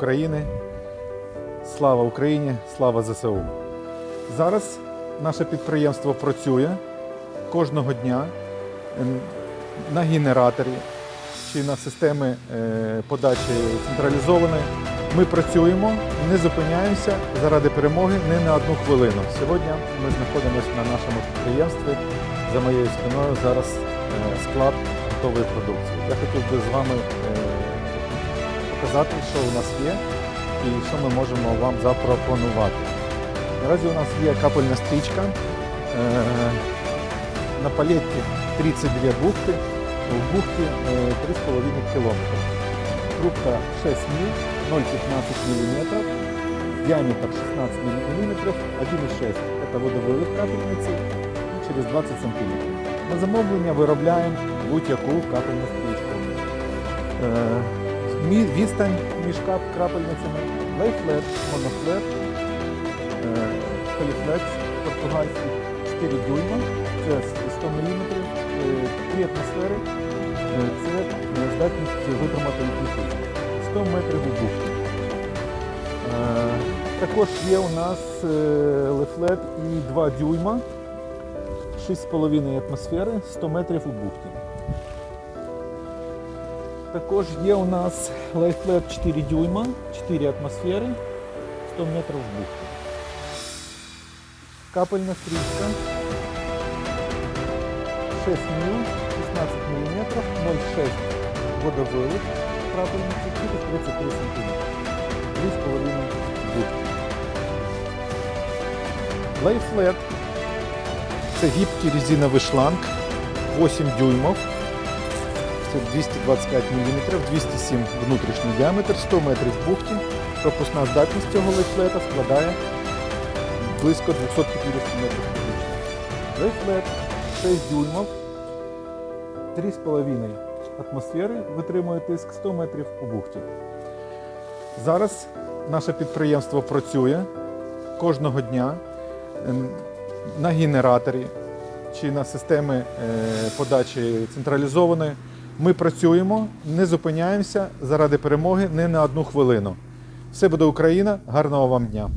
України. Слава Україні! Слава ЗСУ! Зараз наше підприємство працює кожного дня ем, на генераторі чи на системи е, подачі централізованої. Ми працюємо, не зупиняємося заради перемоги не на одну хвилину. Сьогодні ми знаходимося на нашому підприємстві. За моєю спиною зараз е, склад готової продукції. Я хотів би з вами е, показати, що у нас є і що ми можемо вам запропонувати. Наразі у нас є капельна стрічка. Е, на палеті 32 бухти, в бухті е, 3,5 км. Трубка 6 мil, 0,15 мм, диаметр 16 мм, 1,6 это водовилив капельниці і через 20 см. На замовлення виробляємо будь-яку капельну стрічку. Відстань між крапельницями. Лейфлет, монофлет, е, поліфлекс португальський 4 дюйма, це 100 мм, 3 атмосфери, е, це здатність витримати літній 100 метрів у бухті. Е, Також є у нас лефлет і 2 дюйма, 6,5 атмосфери, 100 метрів у бухті. Також є у нас лайфлет 4 дюйма, 4 атмосфери, 100 метрів в бухті. Капельна стрічка 6 мил, 16 мм, 0,6 водовилив крапельниці через 33 см. 3,5 бухти. Лайфлет це гібкий резиновий шланг 8 дюймов. Це 225 мм, 207 внутрішній діаметр, 100 метрів бухті. Пропускна здатність цього лейфлета складає близько 250 метрів кубічних. Лейфлет 6 дюймов, 3,5 атмосфери витримує тиск 100 метрів у бухті. Зараз наше підприємство працює кожного дня ем, на генераторі чи на системи е, подачі централізованої. Ми працюємо, не зупиняємося заради перемоги не на одну хвилину. Все буде Україна. Гарного вам дня!